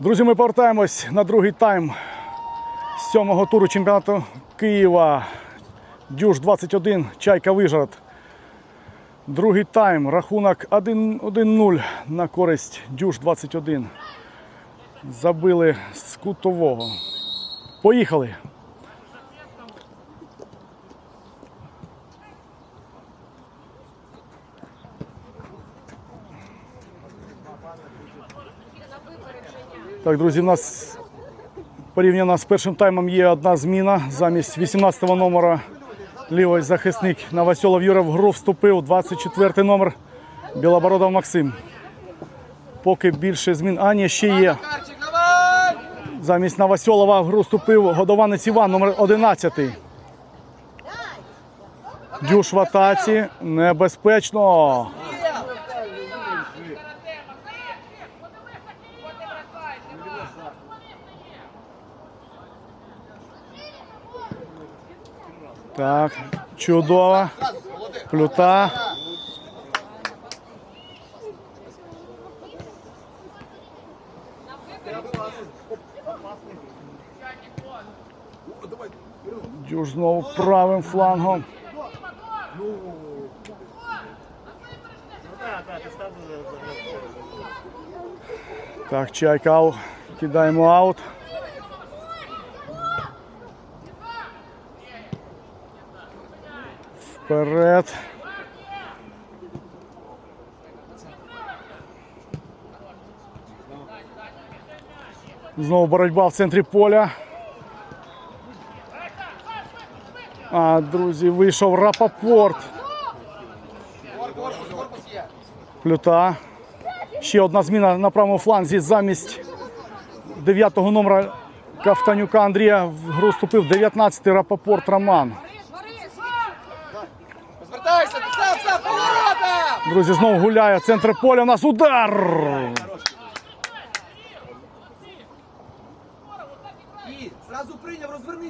Друзі, ми повертаємось на другий тайм сьомого туру чемпіонату Києва. Дюж 21, Чайка Вижгород. Другий тайм. Рахунок 1 1-0 на користь Дюж 21. Забили з кутового. Поїхали. Так, друзі, в нас порівняно з першим таймом є одна зміна. Замість 18-го номера лівий захисник Новосьолов Юра в гру вступив 24-й номер Білобородов Максим. Поки більше змін. А, ні, ще є. Замість Новосьолова в гру вступив годованець Іван, номер 11. Дюш в атаці. Небезпечно. Так, чудово. Плюта. Дюш знову правим флангом. Так, чайка. Кидаємо аут. Вперед. Знову боротьба в центрі поля. А, друзі, вийшов Рапопорт. Плюта. Ще одна зміна на правому фланзі замість 9-го номера Кафтанюка Андрія в гру вступив 19-й Рапопорт Роман. Розвертайся, все, все, поворота! Друзі, знову гуляє центр поля. У нас удар.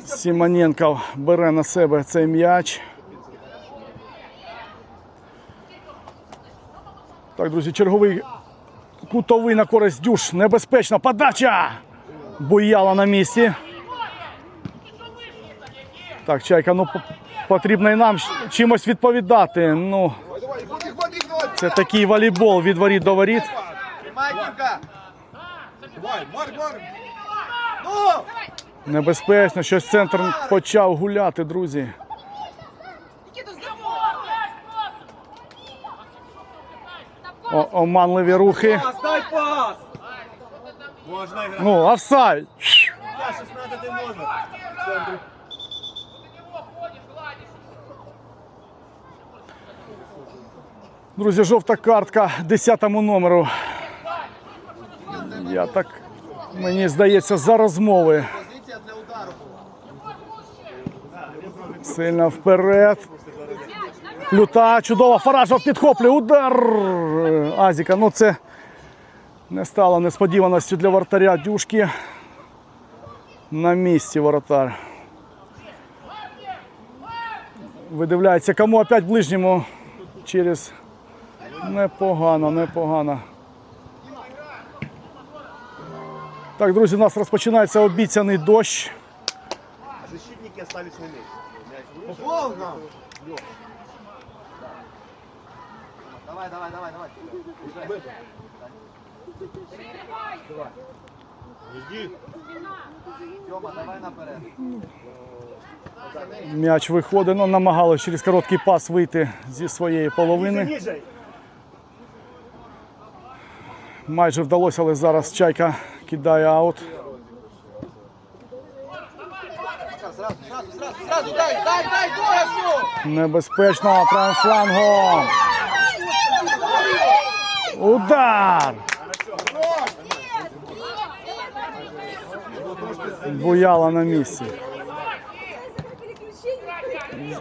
Сімоненко бере на себе цей м'яч. Так, друзі, черговий кутовий на користь дюш. Небезпечна подача. Буяла на місці. Так, чайка, ну потрібно і нам чимось відповідати. Ну, Давай, побіг, побіг, давай. Це такий волейбол від воріт до воріт. Ну! Небезпечно, щось центр почав гуляти, друзі. О, оманливі рухи. Пас, дай пас! Ну, офсайд. Я 16 можна. В центрі. Друзі, жовта картка 10-му номеру. Я так, мені здається, за розмови. Сильно вперед. Плюта, чудово, Фаражов підхоплює. Удар Азіка. Ну це не стало несподіваністю для вратаря Дюшки. На місці воротар. Видивляється, кому опять ближньому через непогано, непогано. Так, друзі, у нас розпочинається обіцяний дощ. Защитники остались на месте. Давай, давай, давай, давай. Тьома, давай наперед. М'яч виходить, ну, намагалися через короткий пас вийти зі своєї половини. Майже вдалося, але зараз чайка кидає аут. Небезпечно правим флангом. Удар! Буяла на місці.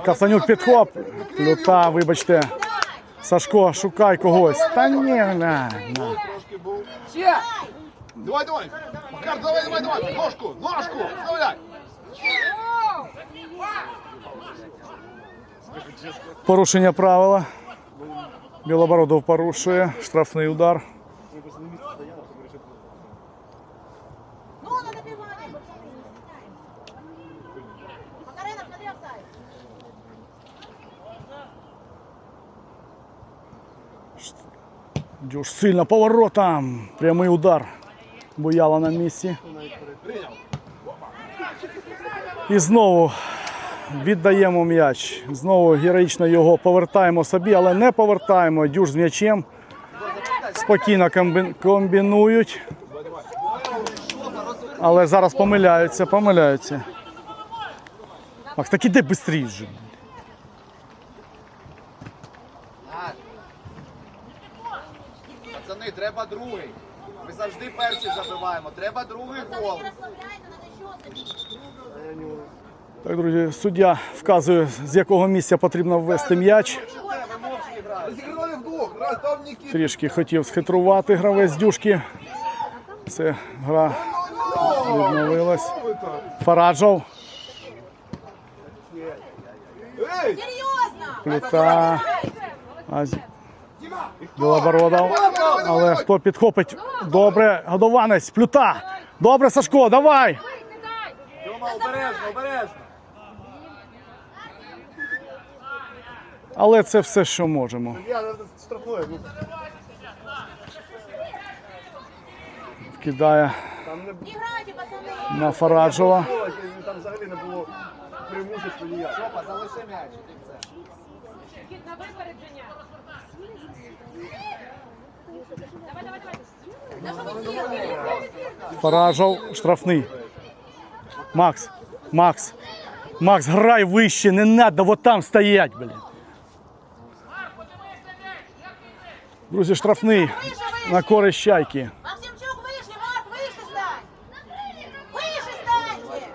Касанюк підхоп. Люта, вибачте. Сашко, шукай когось. Та ні, на, на. Ще! Давай, давай. Макар, давай, давай, давай. Ножку, ножку. Вставляй. Порушення правила. Білобородов порушує. Штрафний удар. Смотри, офсайд. Дюш сильно поворотом. Прямий удар. Буяла на місці. І знову віддаємо м'яч. Знову героїчно його повертаємо собі, але не повертаємо. Дюш з м'ячем. Спокійно комбі- комбінують. Але зараз помиляються, помиляються. Макс, так іди швидше треба другий. Ми завжди перший забиваємо. Треба другий гол. Так, друзі, суддя вказує, з якого місця потрібно ввести м'яч. Трішки хотів схитрувати гравець дюшки. Це гра відновилась. Фараджов, пліта. Азі. Білобородов. Але хто підхопить? Добре, годованець, плюта. Добре, Сашко, давай. Тьома, обережно, обережно. Але це все, що можемо. Ну, Кидає там не Играйте, пацаны! на Фараджова. там взагалі не було преимущества ніяк. Залиши м'яч. на випередження. Давай, давай, давай. Фаражов штрафний. Макс, Макс, Макс, грай вище, не надо вот там стоять, блін. Друзі, штрафний на користь чайки. Максимчук, вышли, Марк, выше стань! Выше станьте!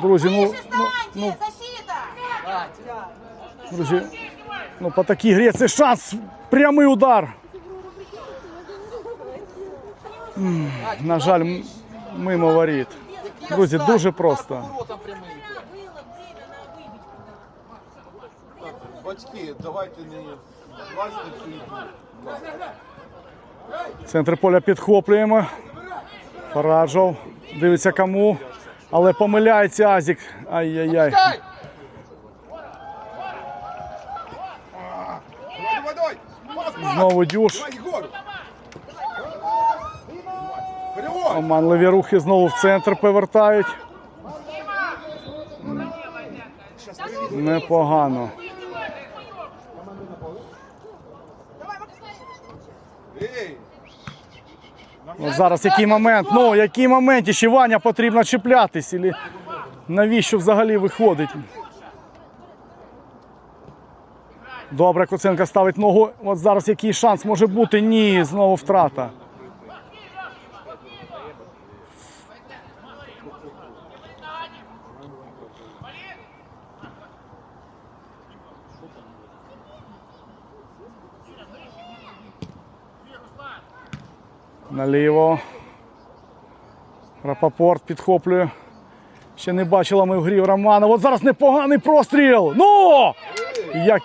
Друзі, ну, Выше ну, станьте! Защита! друзі, ну по такій грі це шанс. Прямий удар. На жаль, мимо воріт. Друзі, дуже просто. Батьки, давайте не. Центр поля підхоплюємо. Фараджов. Дивиться кому. Але помиляється Азік. Ай-яй-яй. Давай, давай, давай! Пас, пас! Знову дюш. Оманливі рухи знову в центр повертають. Непогано. Эй! От зараз який момент? Ну, який момент? І ще Ваня потрібно чіплятись. Навіщо взагалі виходить? Добре, Коценко ставить ногу. От зараз який шанс може бути? Ні, знову втрата. Наліво. Рапопорт підхоплює. Ще не бачила ми в грі Романа. От зараз непоганий простріл. Ну! Як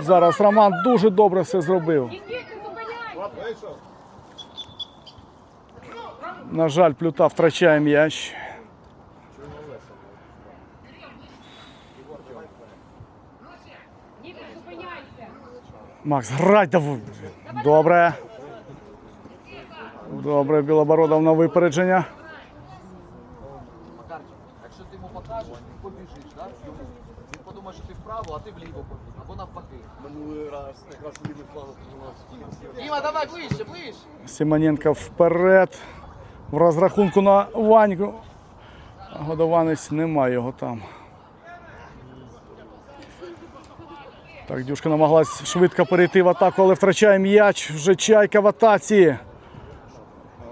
зараз Роман дуже добре все зробив. На жаль, плюта втрачає м'яч. Макс, грай давай. Добре. Добре, Білобородов на випередження. Макарчик, якщо ти йому покажеш, він побіжиш, так? Йому. Він подумає, що ти вправо, а ти вліво побіг. Або навпаки. Минулий раз якраз лівий фланг у нас. Діма, давай ближче, ближче. Симоненко вперед. В розрахунку на Ваньку. Годованець немає його там. Так, Дюшка намагалась швидко перейти в атаку, але втрачає м'яч. Вже чайка в атаці.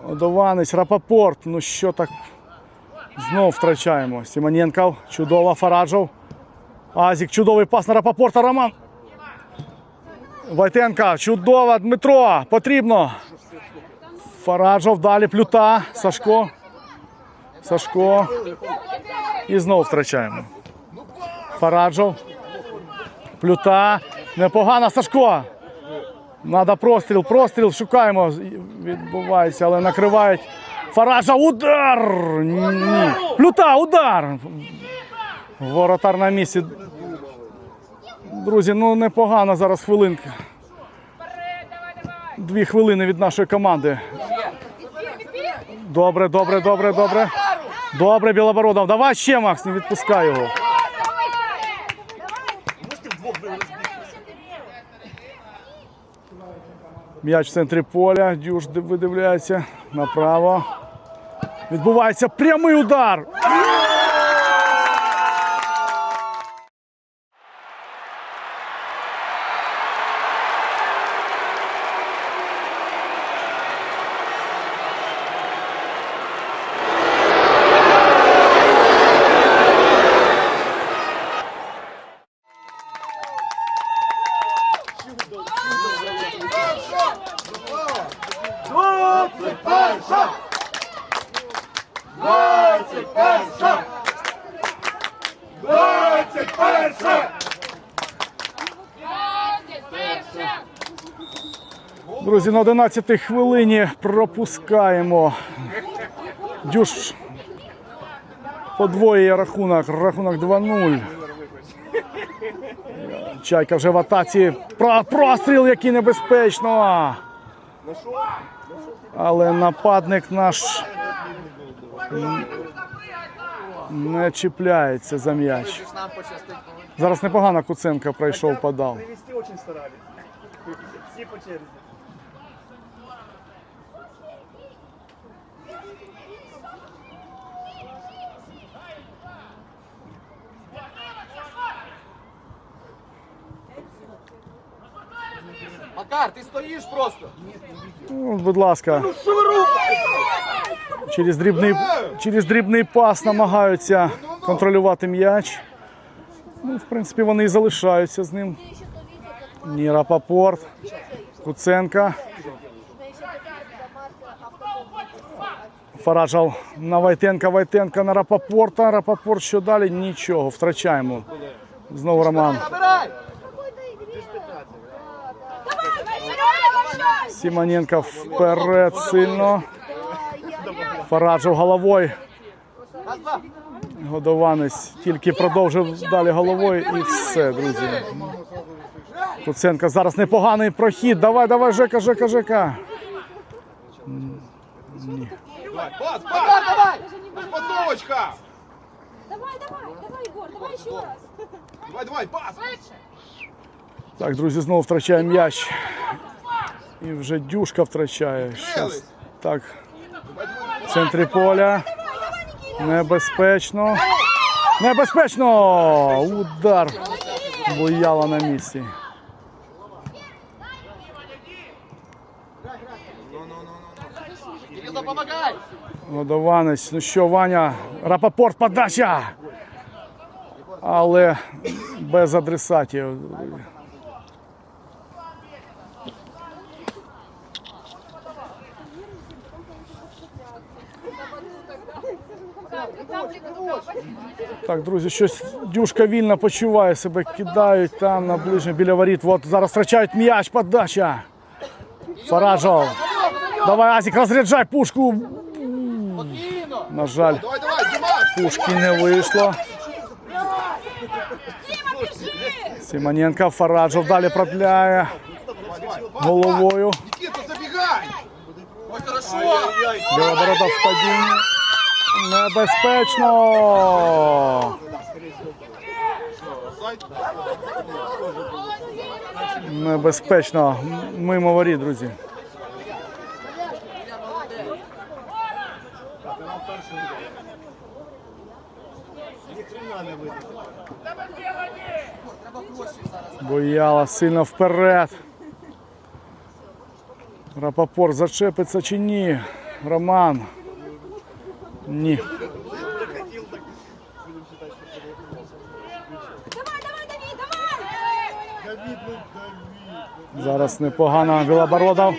Годованець, Рапопорт. Ну що так? Знов втрачаємо. Симоненков, чудово, Фараджов. Азік, чудовий пас на Рапопорта. Роман. Войтенка, чудово, Дмитро, потрібно. Фараджов, далі плюта. Сашко. Сашко. І знову втрачаємо. Фараджов. Плюта. Непогано Сашко. Надо простріл, простріл, шукаємо. Відбувається, але накривають. Фаража, удар! Ні. Плюта, удар! Воротар на місці. Друзі, ну непогано зараз хвилинка. Дві хвилини від нашої команди. Добре, добре, добре, добре. Добре, Білобородов. Давай ще, Макс, не відпускай його. М'яч в центрі поля. Дюш видивляється направо. Відбувається прямий удар. Друзі, на 11-й хвилині пропускаємо. Дюш подвоює рахунок. Рахунок 2-0. Чайка вже в атаці. Про- Простріл, який небезпечно. Але нападник наш не чіпляється за м'яч. Зараз непогано Куценко пройшов, подав. Всі по черзі. Макар, ти стоїш просто. Ну, будь ласка. Через дрібний, через дрібний пас намагаються контролювати м'яч. Ну, в принципі, вони і залишаються з ним. Ні, Рапопорт, Куценка. Фараджав на Вайтенка, Вайтенка на Рапопорта. Рапопорт що далі? Нічого, втрачаємо. Знову Роман. Набирай! Сімоненко вперед сильно. Фараджав головою. Годованець тільки продовжив далі головою і все, друзі. Куценко зараз непоганий прохід. Давай, давай, Жека, Жека, Жека. Давай, Макар, пас! давай! Пасовочка! Давай, давай, давай, Егор, давай еще раз. Давай, давай, пас! Так, друзі, знову втрачає м'яч. І вже дюшка втрачає. Щас. Так. В центрі поля. Небезпечно. Небезпечно! Удар. Бояла на місці. Допомагай! Ну що, Ваня? Рапопорт подача. Але без адресатів. Так, друзі, щось дюшка вільно почуває себе, кидають там на ближнє біля воріт. От зараз втрачають м'яч, подача. Фараджов. Давай, Азік, розряджай пушку. На жаль, пушки не вийшло. Симоненко, Фараджов далі продляє головою. Білоборода в падінні. Небезпечно. Небезпечно. Мимо воріт, друзі. Бояла сильно вперед. Рапопорт зачепиться чи ні? Роман. Ні. Давай, давай, Давід, давай! Зараз непогано Білобородов.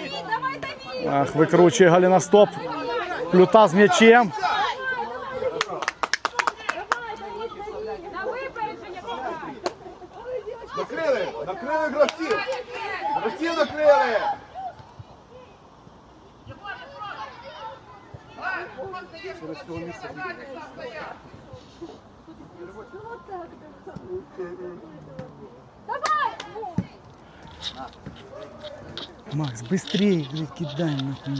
Ах, викручує Галіна Стоп. Плюта з м'ячем. На випередження пока. Накрили! Накрили гравців! Гравців накрили! Через цього місця. Давай! Макс, быстрее кидай нахуй.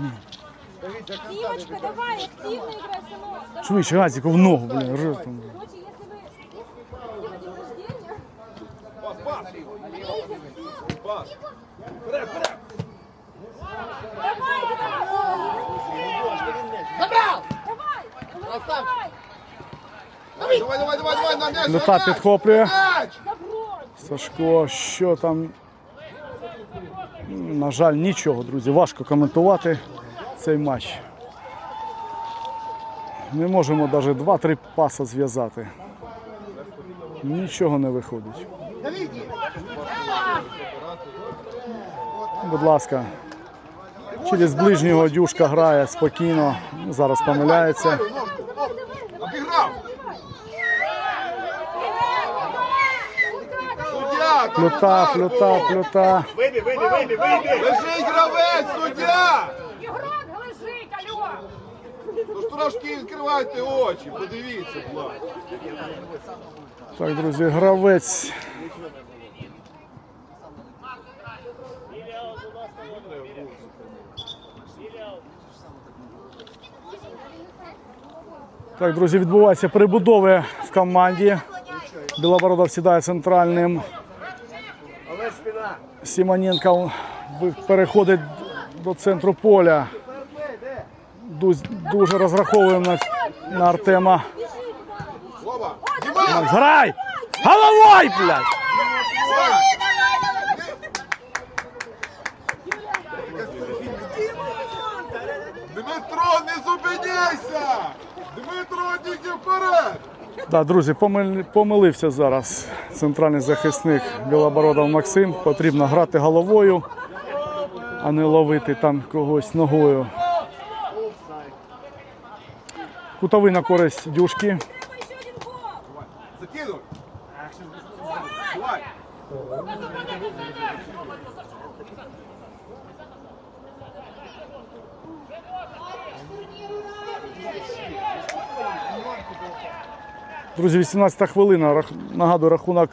Димочка, давай, активно играй, сынок. Давай. Швидше, Азіку в ногу, блін, жестом. Короче, если вы сделаете день рождения, Пас, пас. Пас. Вперед, вперед. давай, давай! Забрал! Давай! Давай! Давай! Давай, давай, давай, давай, на м'яч. На м'яч. підхоплює. Сашко, що там? На жаль, нічого, друзі. Важко коментувати цей матч. Не можемо навіть 2-3 паса зв'язати. Нічого не виходить. Будь ласка. Через ближнього дюшка грає спокійно. Зараз помиляється. Обіграв. Суддя. там Плюта, плюта, плюта. Вийди, вийди, вийди, вийди! Лежить гравець, суддя. Ігрок лежить, алло! Ну ж трошки відкривайте очі, подивіться, будь. Так, друзі, гравець. Так, друзі, відбуваються перебудови в команді. Білобородов сідає центральним. Сімоненко переходить до центру поля. Дуже розраховуємо на, на Артема. Грай! Головой, блядь! Дмитро, не зупиняйся! Дмитро, тільки вперед! Да, друзі, помил- помилився зараз центральний захисник Білобородов Максим. Потрібно грати головою, а не ловити там когось ногою. Кутовий на користь дюшки. Закинуй! Друзі, 18 хвилина. Нагадую, рахунок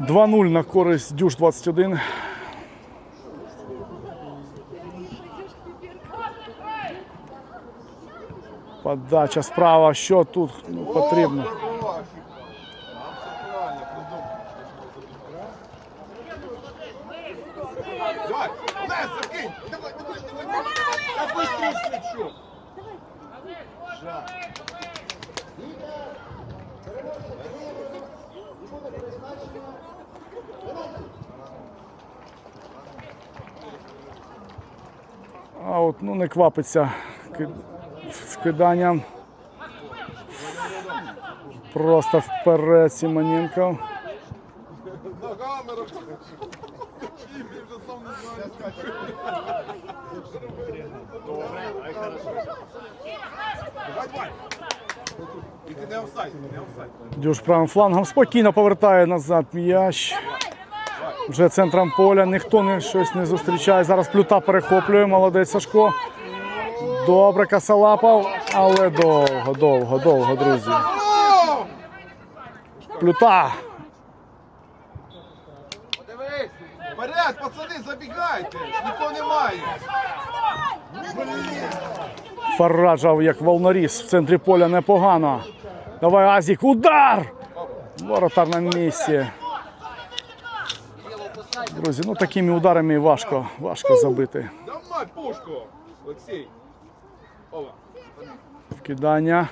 2-0 на користь Дюш 21. Подача справа. Що тут ну, потрібно? О, хороший. Нам все правильно придумав. Давай, Лес, закинь! Давай, давай, давай, давай! Я быстрее свечу! А от ну не квапиться з киданням. Просто вперед офсайд. Дюш правим флангом спокійно повертає назад м'яч. Вже центром поля ніхто не щось не зустрічає. Зараз плюта перехоплює. Молодець Сашко. Добре касалапав, але довго, довго, довго, друзі. Плюта. Подивись! Вперед, пацани, забігайте! Нікого немає! Фарраджав як волноріз в центрі поля непогано. Давай, Азік, удар! Воротар на місці. Друзі, ну такими ударами важко, важко забити. Давай пушку! Олексій! Вкидання.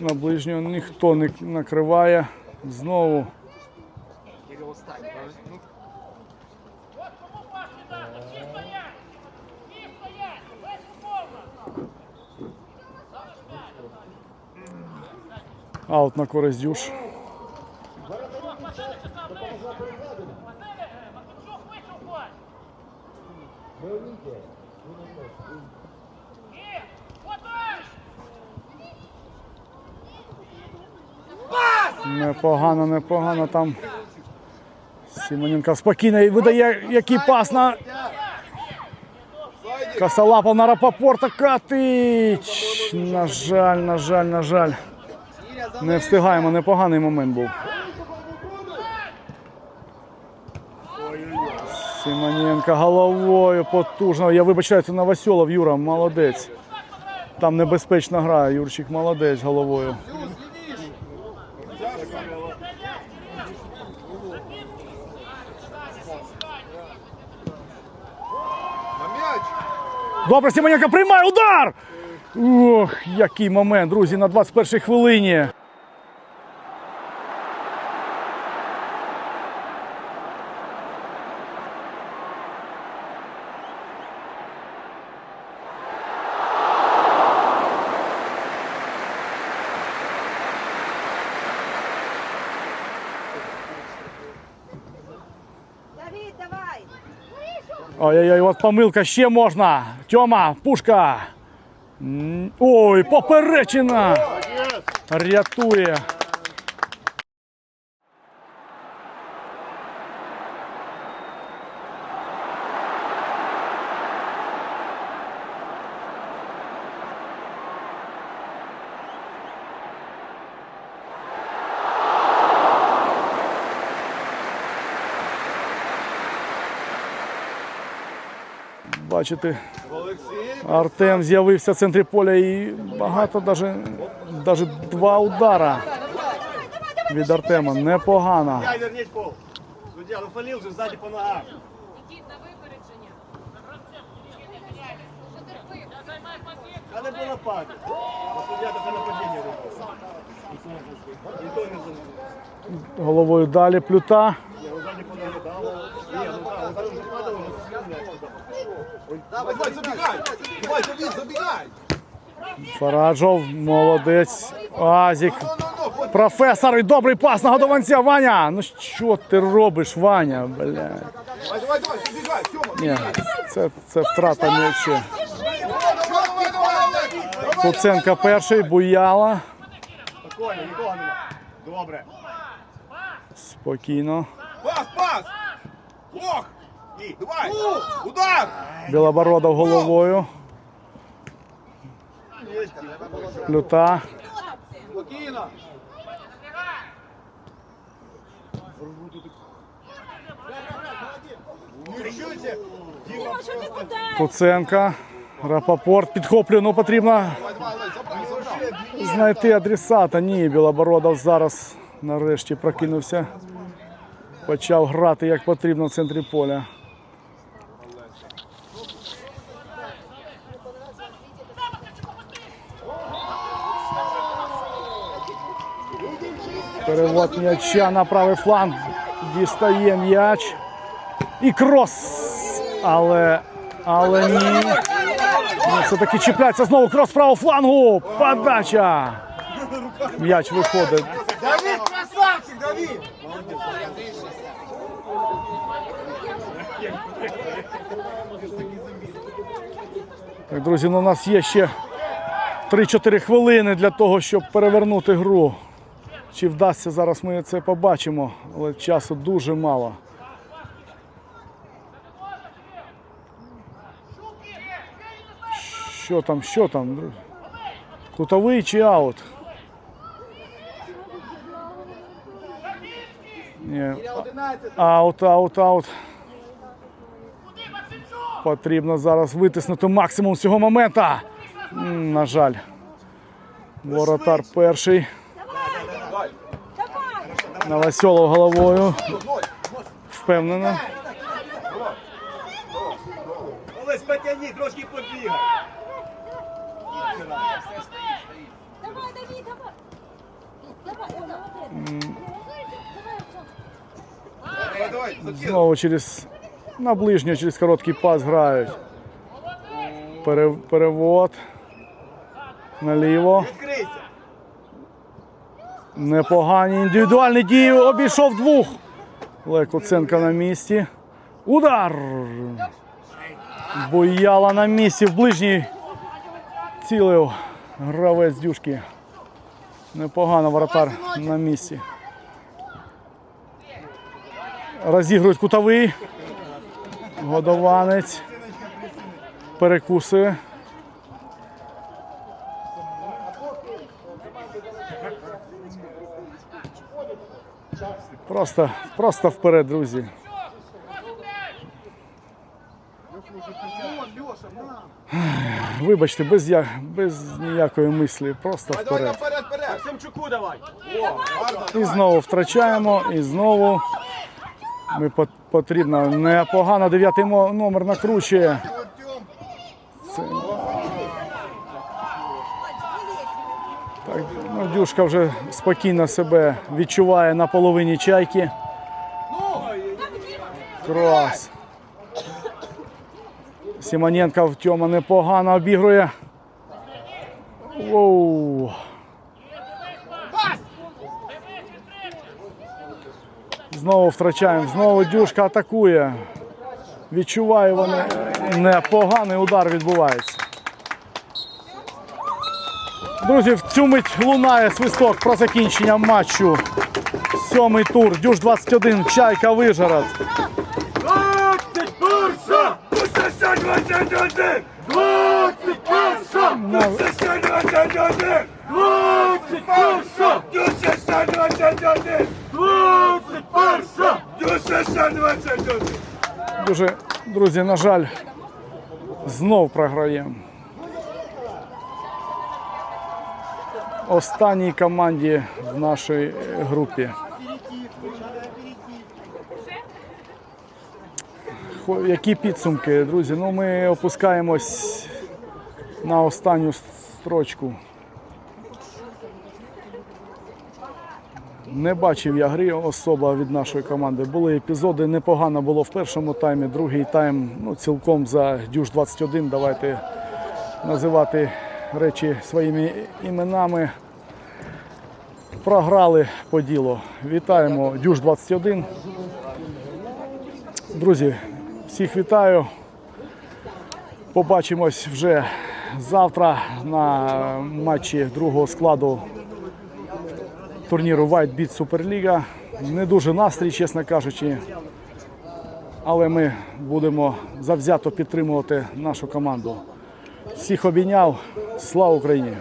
На ближнього ніхто не накриває. Знову аут на користь дюш. Непогано, непогано там. Сімоненко спокійно видає який пас на Косолапов на Рапопорта катить. На жаль, на жаль, на жаль. Не встигаємо, непоганий момент був. Симоненко головою потужно. Я вибачаю, це Новосьолов, Юра, молодець. Там небезпечна гра. Юрчик молодець головою. Добре, Симоненко приймає удар! Ох, який момент, друзі, на 21 хвилині. Давид, давай. Ой-ой-ой, от помилка ще можна. Тьома, пушка. Ой, поперечина. Рятує. Бачите, Артем з'явився в центрі поля і багато, даже два удара від Артема. Непогано. Суддя, ну фалил же сзади по ногам. Головою далі плюта удар вже падав, вже слів м'яч туди пішов. Давай, забігай. Давай, Давид, забігай. Фараджов, молодець. Азік. Професор і добрий пас на годованця. Ваня. Ну що ти робиш, Ваня? Бля. Забігай. Це, це втрата м'яча. Куценка перший, Буяла. Добре. Спокійно. Пас, пас. Ох. І, давай. Удар. Білобородов головою. Плюта. Спокійно. Куценка. Рапопорт підхоплює, ну потрібно знайти адресата. Ні, Білобородов зараз нарешті прокинувся. Почав грати як потрібно в центрі поля. Перевод м'яча на правий фланг. Дістає м'яч. І крос. Але. Але ні. Ну, Все-таки чіпляється знову крос правого флангу. Подача. М'яч виходить. Давид, красавчик, Давид! Так, друзі, ну, у нас є ще 3-4 хвилини для того, щоб перевернути гру. Чи вдасться зараз ми це побачимо, але часу дуже мало. Що там, що там? Кутовий чи аут? Ні. Аут, аут, аут. Потрібно зараз витиснути максимум цього моменту. На жаль. Воротар перший. Новосьолов головою. Впевнено. Олесь, потягни, трошки побігай. Давай, давай. Давай. Знову через на ближню, через короткий пас грають. Пере- перевод. Наліво. Відкрийся. Непогані індивідуальні дії. Обійшов двох. Олег Куценко на місці. Удар. Бояла на місці в ближній. Цілив гравець дюшки. Непогано воротар на місці. Розігрують кутовий. Годованець. перекусує. Просто, просто вперед, друзі. Вибачте, без, я, без ніякої мислі, просто вперед. давай. І знову втрачаємо, і знову ми пот- потрібно непогано. Дев'ятий номер накручує. Артем. Це... Так, Дюшка вже спокійно себе відчуває на половині чайки. Крас. Сімоненко в Тьома непогано обігрує. Воу. Знову втрачаємо, знову Дюшка атакує. Відчуває вони. Непоганий удар відбувається. Друзі, цю мить лунає свисток про закінчення матчу. Сьомий тур. Дюш 21, Чайка Вижгород. 21! Усе 21! 21! Ну, Усе 21! 21! Усе 21! 21! Усе 21! Дуже, друзі, на жаль, знов програємо. Останній команді в нашій групі. Які підсумки, друзі? Ну, ми опускаємось на останню строчку. Не бачив я гри особа від нашої команди. Були епізоди, непогано було в першому таймі, другий тайм ну, цілком за Дюш 21. Давайте називати речі своїми іменами. Програли по ділу. Вітаємо Дюш 21. Друзі, всіх вітаю. Побачимось вже завтра на матчі другого складу турніру White Beat Superliga. Не дуже настрій, чесно кажучи. Але ми будемо завзято підтримувати нашу команду. Всіх обійняв. Слава Україні!